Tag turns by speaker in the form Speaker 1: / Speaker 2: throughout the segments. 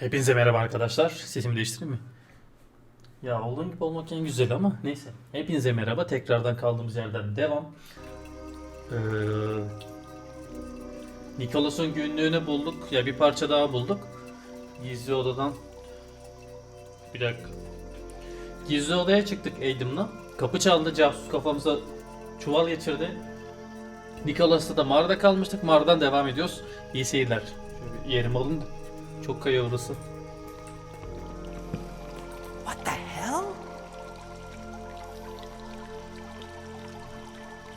Speaker 1: Hepinize merhaba arkadaşlar. Sesimi değiştireyim mi? Ya olduğum gibi olmak en güzel ama neyse. Hepinize merhaba. Tekrardan kaldığımız yerden devam. Ee, Nikolas'ın günlüğünü bulduk. Ya bir parça daha bulduk. Gizli odadan. Bir dakika. Gizli odaya çıktık Adam'la. Kapı çaldı. Casus kafamıza çuval geçirdi. Nikolas'ta da mağarada kalmıştık. Mağaradan devam ediyoruz. İyi seyirler. Şöyle bir yerim alın. Çok kaya orası.
Speaker 2: What the hell?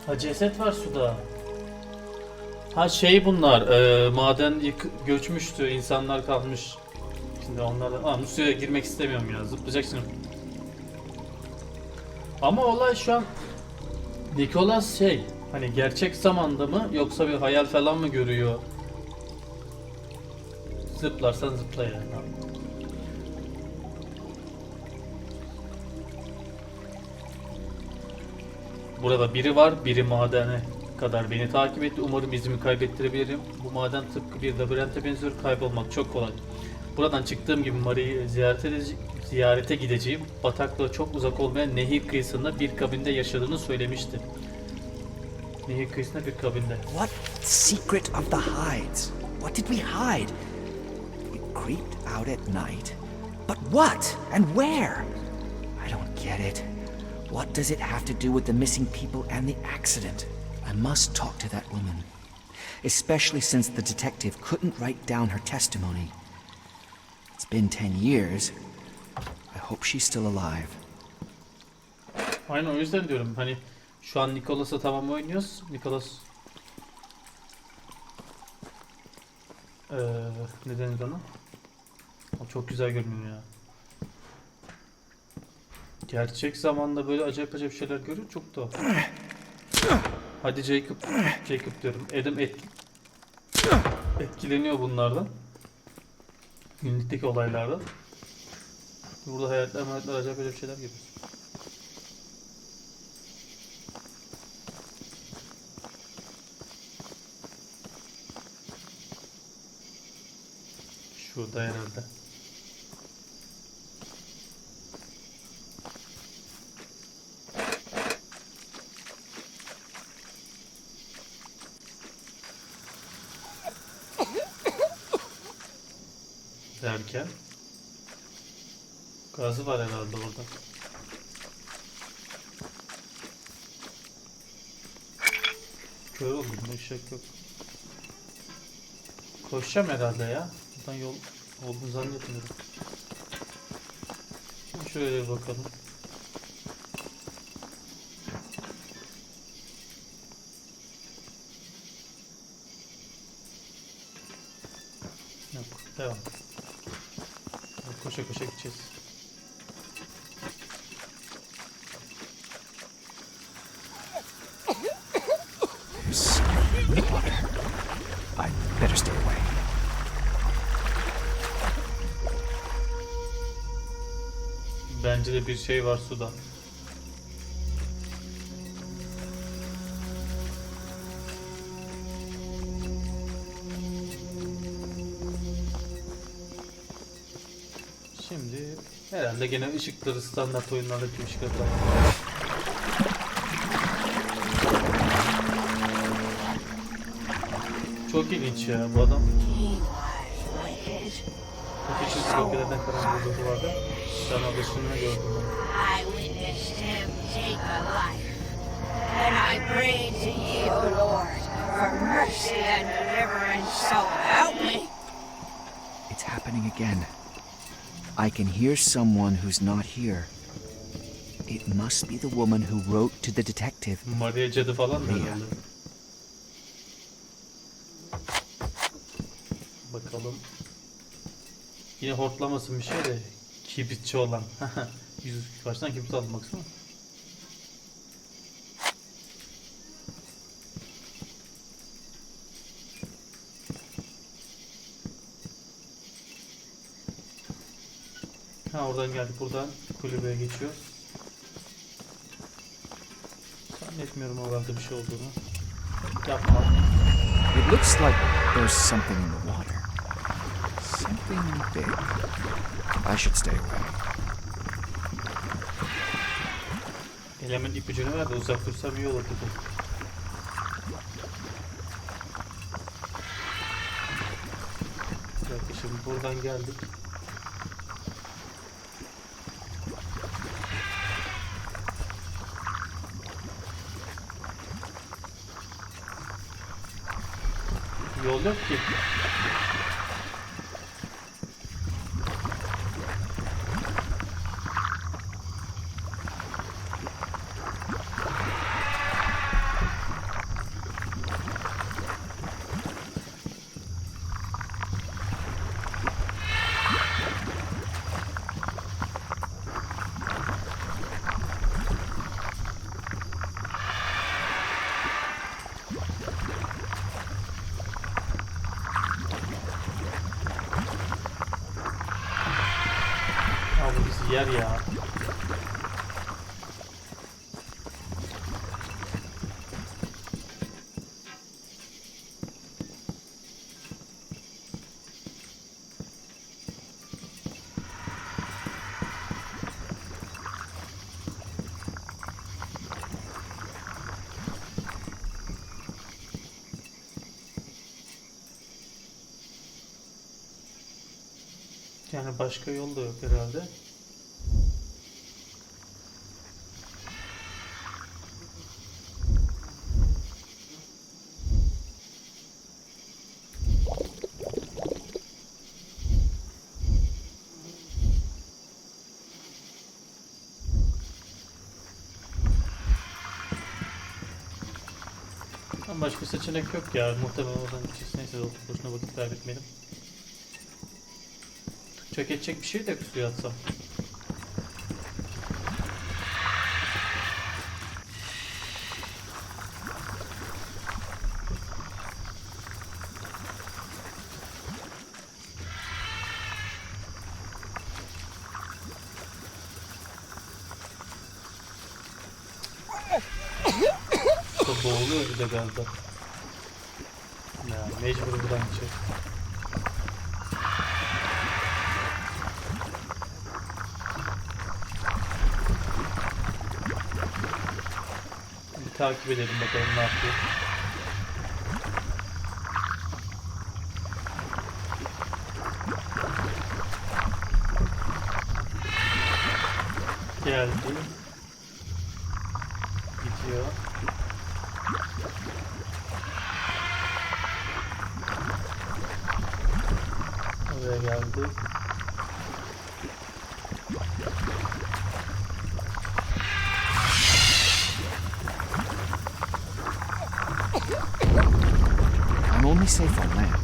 Speaker 1: Ha ceset var suda. Ha şey bunlar, e, maden yık göçmüştü, insanlar kalmış. Şimdi onlarla... Aa bu suya girmek istemiyorum ya, zıplayacaksın. Ama olay şu an... Nicholas şey, hani gerçek zamanda mı yoksa bir hayal falan mı görüyor? Zıplarsan zıpla yani. Burada biri var, biri madene kadar beni takip etti. Umarım izimi kaybettirebilirim. Bu maden tıpkı bir labirente benziyor. Kaybolmak çok kolay. Buradan çıktığım gibi Mari'yi ziyaret ziyarete gideceğim. Bataklığa çok uzak olmayan nehir kıyısında bir kabinde yaşadığını söylemişti. Nehir kıyısında bir kabinde.
Speaker 2: What secret of the hides? What did we hide? Creeped out at night. But what and where? I don't get it. What does it have to do with the missing people and the accident? I must talk to that woman. Especially since the detective couldn't write down her testimony. It's been ten years. I hope she's still alive.
Speaker 1: Aynen o yüzden diyorum hani şu an Nicholas'a tamam oynuyoruz. Nicholas ee, ne denir ona? O çok güzel görünüyor ya. Gerçek zamanda böyle acayip acayip şeyler görüyor çok da. Hadi Jacob, Jacob diyorum. Adam et, etkileniyor bunlardan. Günlükteki olaylardan. Burada hayatlar hayatlar acayip acayip şeyler görüyoruz. Şurada herhalde. Derken gazı var herhalde orada. Kör oldum, ışık yok. Koşacağım herhalde ya. Buradan yol olduğunu zannetmiyorum. Şöyle bakalım. Yok, devam. Koşa koşa gideceğiz. Bence de bir şey var suda. Herhalde gene ışıkları standart oyunlardaki ışıklar. Çok ilginç ya bu adam. Öteki bölgelerden kalan bir vardı. Sana dışını gördüm.
Speaker 3: I witnessed him take a life. And I pray to ye, O Lord, for mercy and deliverance, so help me.
Speaker 2: It's happening again. I can hear someone who's not here. It must be the woman who wrote to the detective.
Speaker 1: Maria cadı falan mı
Speaker 2: Maria.
Speaker 1: herhalde? Bakalım. Yine hortlamasın bir şey de kibritçi olan. Yüz baştan kibrit aldım baksana. Ha oradan geldik buradan kulübeye geçiyoruz. Zannetmiyorum oralarda bir şey olduğunu. Yapma.
Speaker 2: It looks like there's something in the water. Something big. I should stay away.
Speaker 1: Elemin ipucunu ver de uzak dursam iyi olur dedim. Dakika şimdi buradan geldik. Yol yer ya. Yani başka yol da yok herhalde. Başka seçenek yok ya. Muhtemelen oradan gideceğiz. Neyse oturup boşuna vakit kaybetmeyelim. Çök edecek bir şey de suya atsam. Boğuluyor bir de galiba. Ya mecbur buradan gideceğiz. Bir takip edelim bakalım ne yapıyor.
Speaker 2: Only safe on land.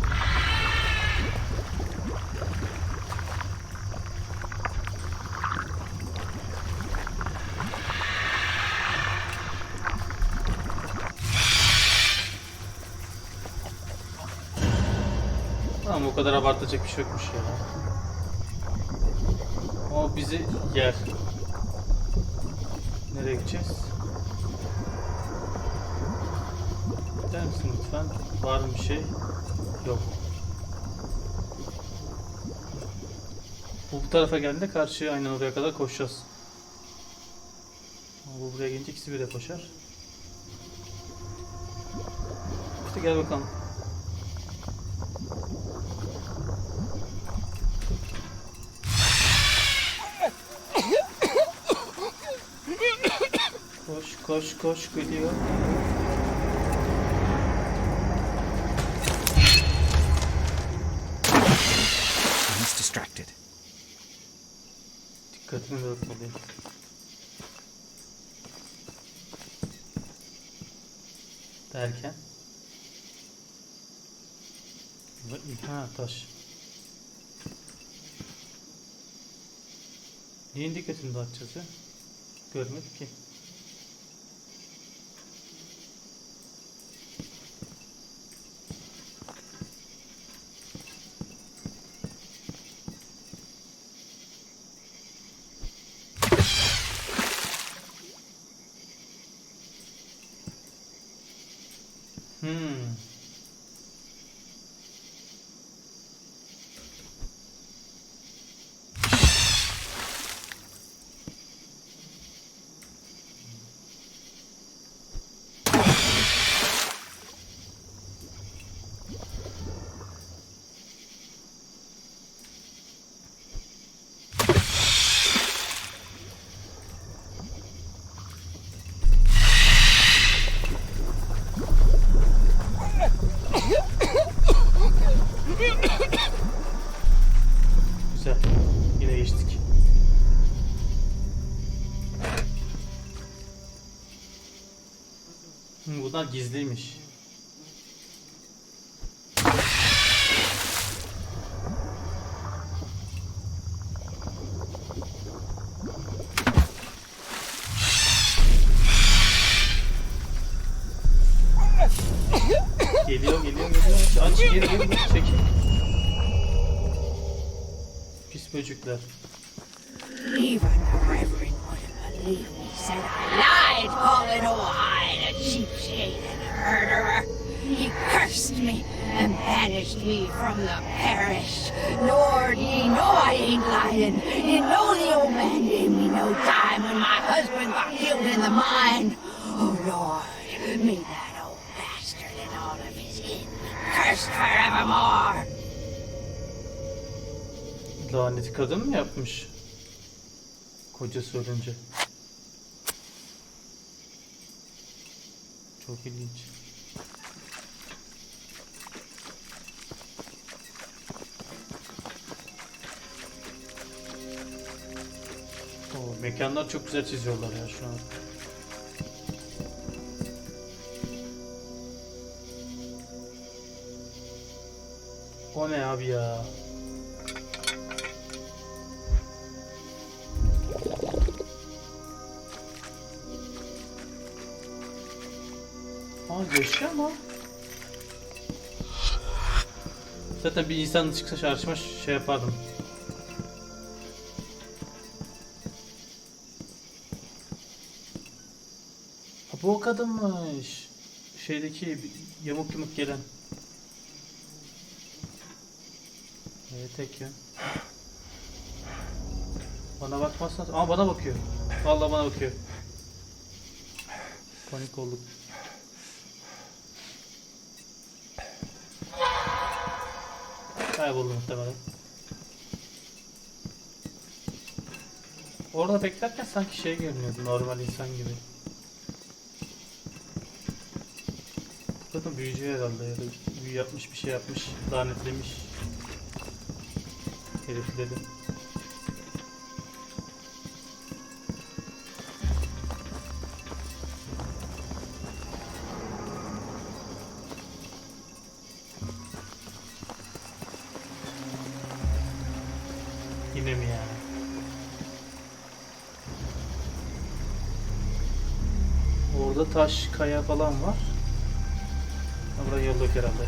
Speaker 1: Tamam o kadar abartacak bir şey yokmuş ya. O bizi yer. Nereye gideceğiz? Misin lütfen? Var mı bir şey? Yok. Bu bu tarafa geldiğinde karşıya aynen oraya kadar koşacağız. Ama bu buraya gelince ikisi bir de koşar. İşte gel bakalım. Koş koş koş geliyor.
Speaker 2: Distracted.
Speaker 1: Dikkatini dağıtmalıyım. Derken? Ha taş. Neyin dikkatini dağıtacağız ya? Görmedik ki. Bunlar gizliymiş. Geliyor geliyor geliyor. Aç geri geri geri çek. Pis böcekler.
Speaker 3: Lying. You know the old man gave me no time when my husband got killed in the mine. Oh, Lord, may that old bastard and all of his kin cursed forevermore.
Speaker 1: Laneti kadın mı yapmış? Kocası ölünce. Çok ilginç. Mekanlar çok güzel çiziyorlar ya şu an. O ne abi ya? Aa yaşıyor ama. Zaten bir insan çıksa çarşıma şey yapardım. Bu o kadınmış. Şeydeki yamuk yumuk gelen. Evet tek yön. Bana bakmazsan... Aa bana bakıyor. Vallahi bana bakıyor. Panik olduk. Kayboldu muhtemelen. Orada beklerken sanki şey görünüyordu normal insan gibi. Kadın büyücü herhalde ya da büyü yapmış bir şey yapmış lanetlemiş herifleri. Yine mi? Orada taş, kaya falan var. Yok herhalde.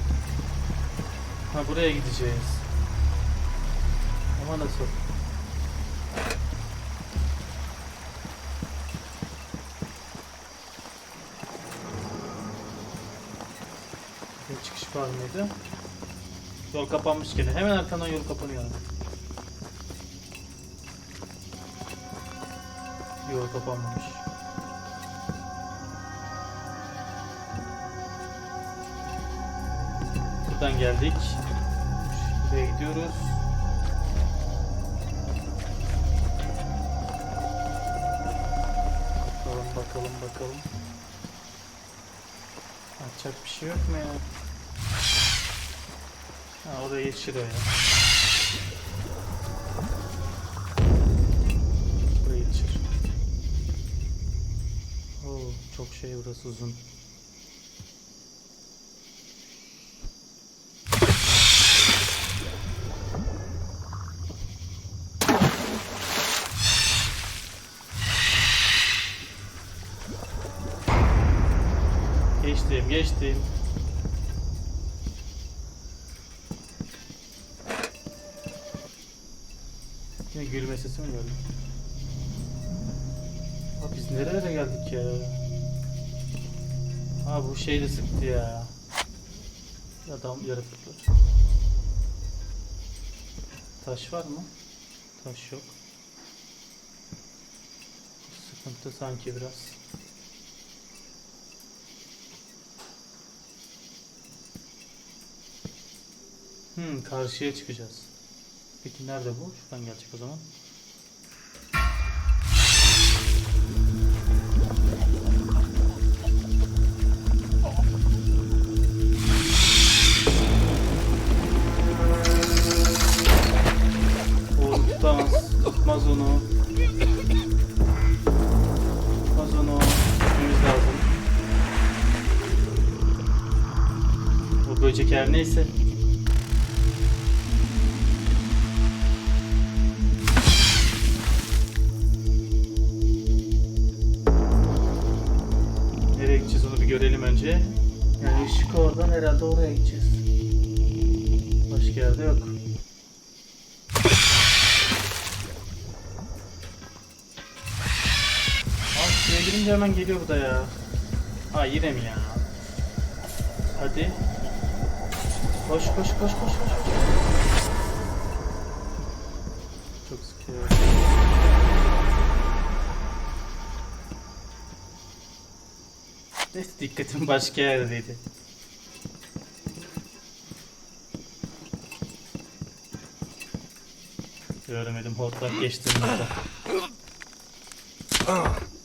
Speaker 1: Ha buraya gideceğiz. Ama nasıl? Bir çıkış var mıydı? Yol kapanmış gene. Hemen arkandan yol kapanıyor. Yol kapanmamış. Buradan geldik. Buraya gidiyoruz. Bakalım bakalım bakalım. Açacak bir şey yok mu ya? Ha oraya geçiriyor ya. Buraya geçir. Oo çok şey burası uzun. Geçtim, geçtim. Yine gülme sesi mi geldi? Abi biz nerelere geldik ya? Abi bu şey de sıktı ya. Adam yaratıklar. Taş var mı? Taş yok. Sıkıntı sanki biraz. Hmm, karşıya çıkacağız. Peki nerede bu? Şuradan gelecek o zaman. O tutamaz. Tutmaz da ya. Ha yine mi ya? Hadi. Koş koş koş koş koş. Çok sıkıyor. Neyse dikkatim başka yerdeydi. Göremedim hortlak geçtiğimizde.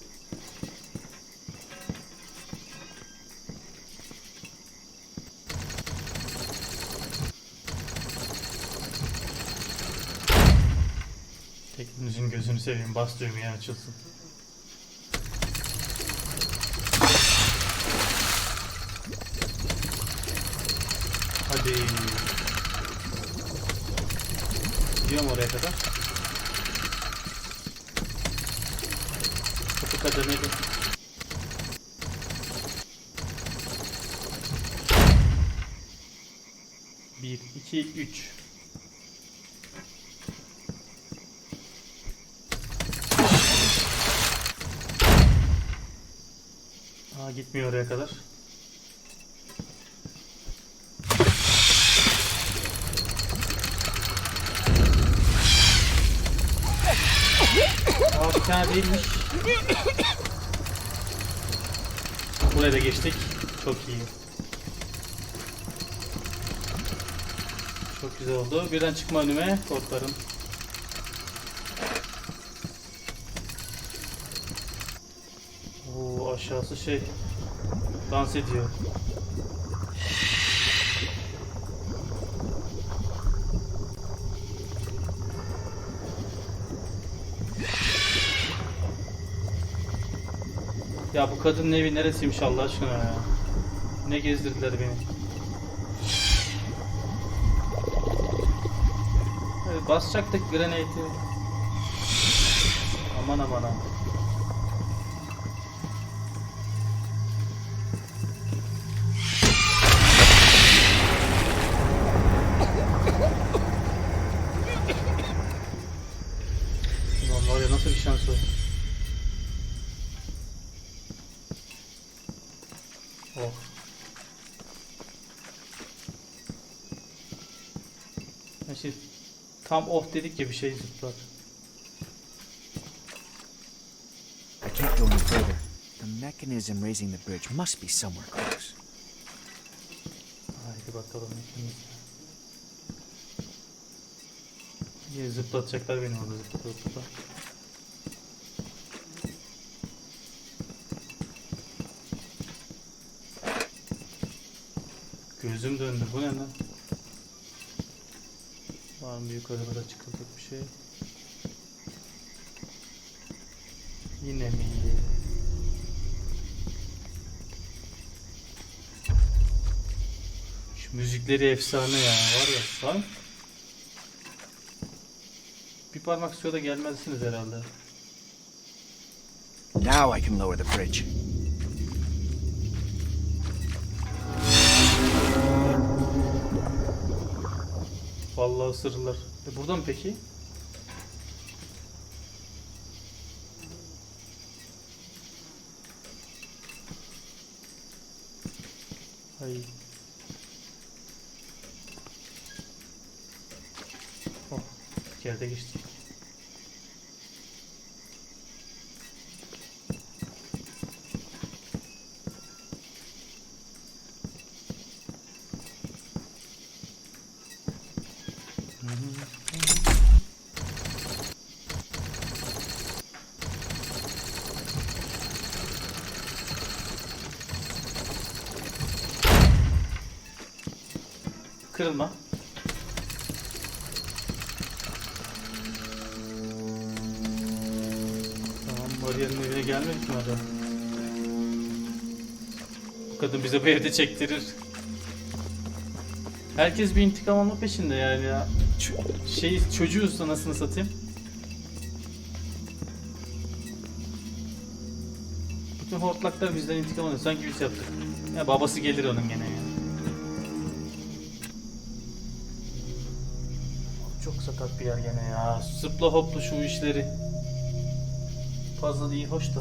Speaker 1: seveyim bas düğmeye açılsın. Hadi. Gidiyorum oraya kadar. Kapı kademeli. Bir, iki, üç. Gitmiyor oraya kadar. Aa bir tane değilmiş. Buraya da geçtik. Çok iyi. Çok güzel oldu. Birden çıkma önüme. Korkarım. Oo aşağısı şey dans ediyor. Ya bu kadının evi neresiymiş Allah aşkına ya? Ne gezdirdiler beni? Evet, basacaktık grenade'i. Aman aman aman. Var ya nasıl bir şans o? Oh. Şey, tam oh dedik ya bir şey zıplar.
Speaker 2: I can't go any further. The mechanism raising the bridge must be somewhere close.
Speaker 1: Haydi bakalım ikimiz. Yine zıplatacaklar beni orada zıplata zıplata. Gözüm döndü. Bu ne lan? Var mı yukarılara çıkılacak bir şey? Yine mi? Şu müzikleri efsane ya var ya. Lan. Parmak suya da gelmezsiniz herhalde.
Speaker 2: Now I can lower the bridge.
Speaker 1: Vallahi ısırırlar. E burada mı peki? Ay. Oh, bir yerde geçtik. Kırılma. Tamam, bariyerin evine gelmedik mi adam? Bu kadın bize bu evde çektirir. Herkes bir intikam alma peşinde yani ya. Ç- şey çocuğuz anasını satayım. Bütün hortlaklar bizden intikam alıyor. Sanki biz yaptık. Ya babası gelir onun gene Çok sakat bir yer gene ya. Zıpla hopla şu işleri. Fazla değil hoş da.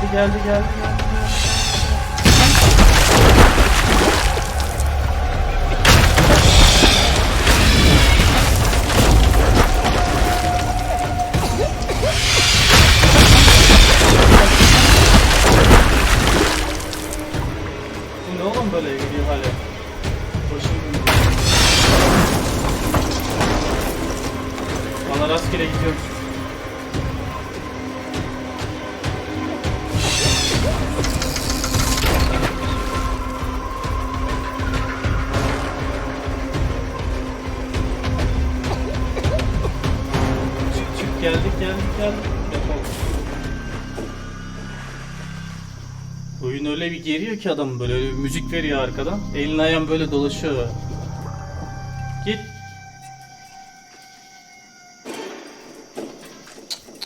Speaker 1: Geldi geldi geldi. Bu ne oğlum böyle geliyor hala? Başım dönüyor. Bana rastgele gidiyor. Bir geriyor ki adam böyle öyle bir müzik veriyor arkadan. Elin ayağın böyle dolaşıyor. Git.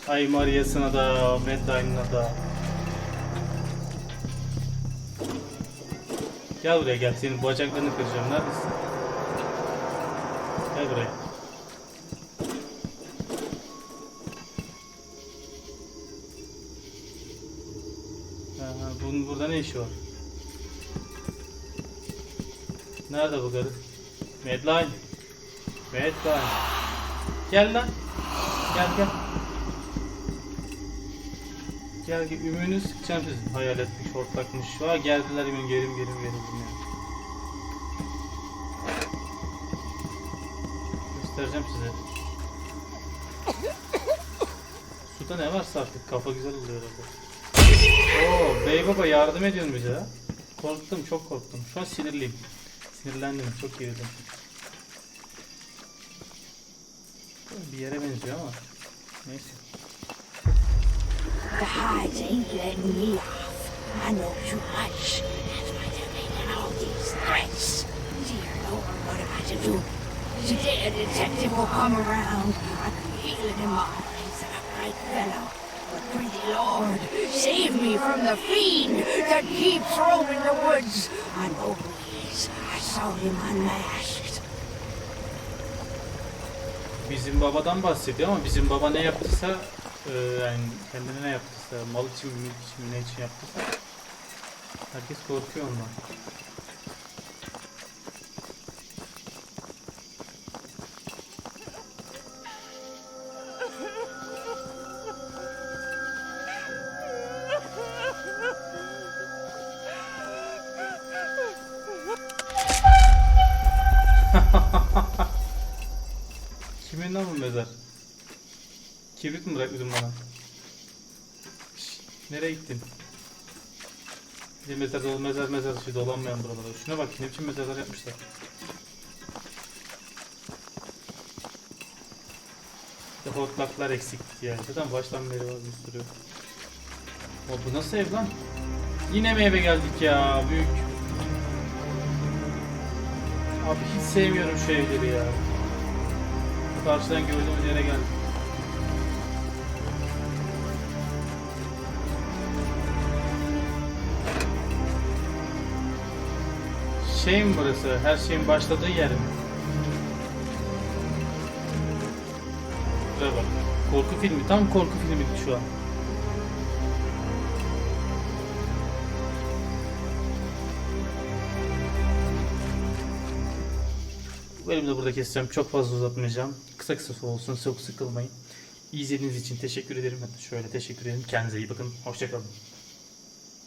Speaker 1: Ay Maria'sına da, Medline'ına da. Gel buraya gel, senin bacaklarını kıracağım. Neredesin? Gel buraya. İşi var? Nerede bu garip? Medline. Medline. Gel lan. Gel gel. Gel gel. Ümüğünü sıkacağım sizin. Hayaletmiş, hortlakmış. Aa geldiler ümün gelim gelim gelim. Göstereceğim size. Suda ne varsa artık kafa güzel oluyor herhalde. Oo, bey baba yardım ediyorsun bize. Korktum, çok korktum. Şu an sinirliyim. Sinirlendim, çok gerildim. Bir yere benziyor ama. Neyse.
Speaker 3: Today a detective will come around. I can feel it in my eyes that a bright fellow. Pretty Lord, save me from the fiend that keeps roaming the woods. He is. I saw him unmasked.
Speaker 1: Bizim babadan bahsediyor ama bizim baba ne yaptıysa e, yani kendine ne yaptıysa mal için mi mülk için ne için yaptıysa herkes korkuyor ondan. Şey dolanmayan buralara. Şuna bak ne biçim mezarlar yapmışlar. İşte hortlaklar eksikti yani. Zaten baştan beri sürü. O bu nasıl ev lan? Yine mi eve geldik ya? Büyük. Abi hiç sevmiyorum şu evleri ya. Karşıdan gördüğümüz yere geldik. Şey mi burası? Her şeyin başladığı yer mi? Buraya bak. Korku filmi. Tam korku filmi şu an. Bu bölümü de burada keseceğim. Çok fazla uzatmayacağım. Kısa kısa olsun. Çok sıkılmayın. İzlediğiniz için teşekkür ederim. Şöyle teşekkür ederim. Kendinize iyi bakın. Hoşçakalın.